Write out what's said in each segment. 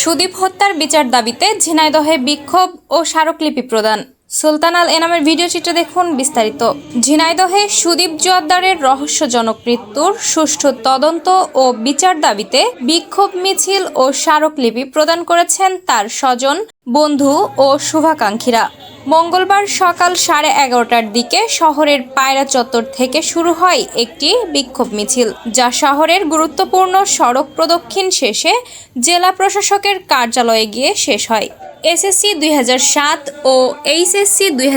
সুদীপ হত্যার বিচার দাবিতে ঝিনাইদহে বিক্ষোভ ও স্মারকলিপি প্রদান। সুলতানাল এনামের ভিডিও চিত্র দেখুন বিস্তারিত। ঝিনাইদহে সুদীপ জোয়াদ্দারের রহস্যজনক মৃত্যুর সুষ্ঠু তদন্ত ও বিচার দাবিতে বিক্ষোভ মিছিল ও স্মারকলিপি প্রদান করেছেন তার স্বজন, বন্ধু ও শুভাকাঙ্ক্ষীরা। মঙ্গলবার সকাল সাড়ে এগারোটার দিকে শহরের পায়রা চত্বর থেকে শুরু হয় একটি বিক্ষোভ মিছিল, যা শহরের গুরুত্বপূর্ণ সড়ক প্রদক্ষিণ শেষে জেলা প্রশাসকের কার্যালয়ে গিয়ে শেষ হয়। এসএসসি দুই ও এইচএসসি দুই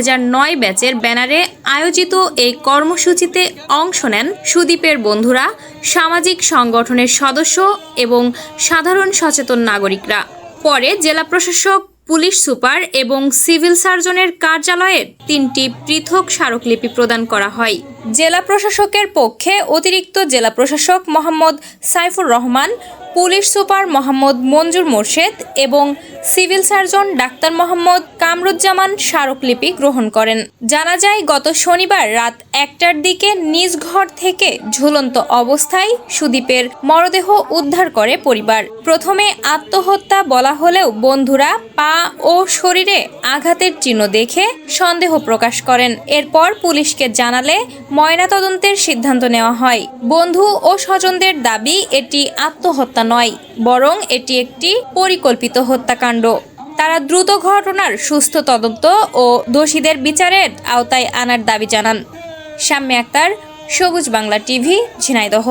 ব্যাচের ব্যানারে আয়োজিত এই কর্মসূচিতে অংশ নেন সুদীপের বন্ধুরা, সামাজিক সংগঠনের সদস্য এবং সাধারণ সচেতন নাগরিকরা। পরে জেলা প্রশাসক পুলিশ সুপার এবং সিভিল সার্জনের কার্যালয়ে তিনটি পৃথক স্মারকলিপি প্রদান করা হয়। জেলা প্রশাসকের পক্ষে অতিরিক্ত জেলা প্রশাসক মোহাম্মদ সাইফুর রহমান, পুলিশ সুপার মোহাম্মদ মঞ্জুর মোর্শেদ এবং civil surgeon doctor Mohammad Kamruzzaman স্মারকলিপি গ্রহণ করেন। জানা যায়, গত শনিবার রাত একটার দিকে নিজ ঘর থেকে ঝুলন্ত অবস্থায় সুদীপের মরদেহ উদ্ধার করে পরিবার। প্রথমে আত্মহত্যা বলা হলেও বন্ধুরা পা ও শরীরে আঘাতের চিহ্ন দেখে সন্দেহ প্রকাশ করেন। এরপর পুলিশকে জানালে ময়নাতদন্তের সিদ্ধান্ত নেওয়া হয়। বন্ধু ও স্বজনদের দাবি, এটি আত্মহত্যা নয়, বরং এটি একটি পরিকল্পিত হত্যাকাণ্ড। তারা দ্রুত ঘটনার সুস্থ তদন্ত ও দোষীদের বিচারের আওতায় আনার দাবি জানান। শাম্মী আক্তার, সবুজ বাংলা টিভি, ঝিনাইদহ।